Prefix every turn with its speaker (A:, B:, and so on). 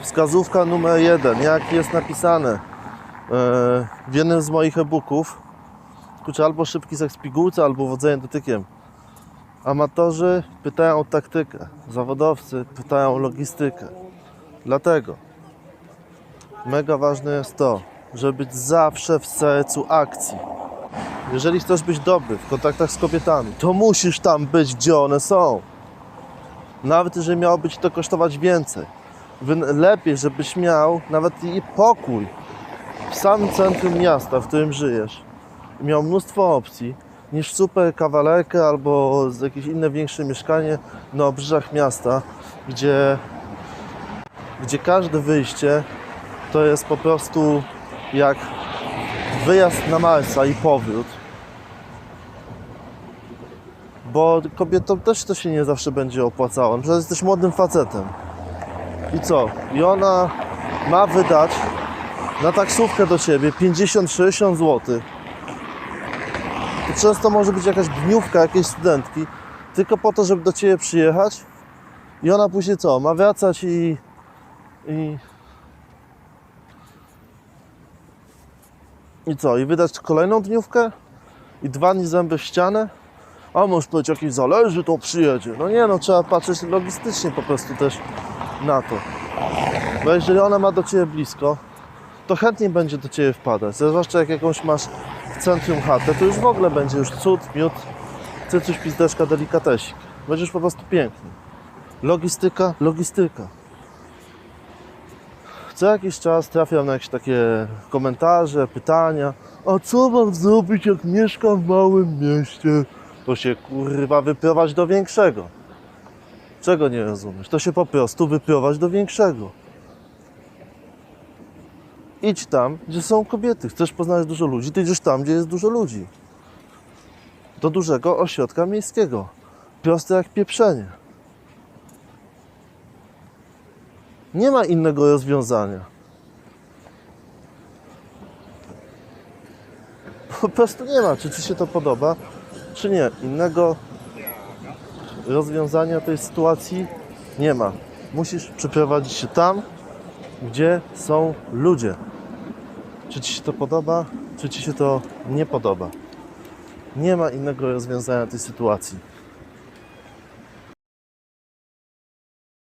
A: Wskazówka numer jeden, jak jest napisane e, w jednym z moich e-booków. Kurczę, albo szybki seks w pigułce, albo wodzenie dotykiem. Amatorzy pytają o taktykę, zawodowcy pytają o logistykę. Dlatego mega ważne jest to, żeby być zawsze w sercu akcji. Jeżeli chcesz być dobry w kontaktach z kobietami, to musisz tam być, gdzie one są. Nawet jeżeli miałoby ci to kosztować więcej. Lepiej, żebyś miał nawet i pokój w samym centrum miasta, w którym żyjesz. Miał mnóstwo opcji niż super kawalerkę albo jakieś inne większe mieszkanie na obrzeżach miasta, gdzie, gdzie każde wyjście to jest po prostu jak wyjazd na Marsa i powrót. Bo kobietom też to się nie zawsze będzie opłacało. Przecież jesteś młodym facetem. I co? I ona ma wydać na taksówkę do ciebie 50-60 zł. To często może być jakaś dniówka jakiejś studentki, tylko po to, żeby do ciebie przyjechać. I ona później co? Ma wracać i. i I co? I wydać kolejną dniówkę? I dwa dni zęby w ścianę? A może powiedzieć, jakiś zależy, to przyjedzie. No nie, no trzeba patrzeć logistycznie po prostu też na to. Bo jeżeli ona ma do Ciebie blisko, to chętnie będzie do Ciebie wpadać. Zwłaszcza jak jakąś masz w centrum chatę, to już w ogóle będzie już cud, miód, cycuś, pizdeczka, delikatesik. Będziesz po prostu piękny. Logistyka, logistyka. Co jakiś czas trafiam na jakieś takie komentarze, pytania. A co mam zrobić, jak mieszkam w małym mieście? To się kurwa wyprowadź do większego. Czego nie rozumiesz? To się po prostu wyprowadź do większego. Idź tam, gdzie są kobiety. Chcesz poznać dużo ludzi, to idziesz tam, gdzie jest dużo ludzi. Do dużego ośrodka miejskiego. Proste jak pieprzenie. Nie ma innego rozwiązania. Po prostu nie ma. Czy ci się to podoba, czy nie. Innego rozwiązania tej sytuacji nie ma. Musisz przeprowadzić się tam, gdzie są ludzie. Czy ci się to podoba, czy ci się to nie podoba. Nie ma innego rozwiązania tej sytuacji.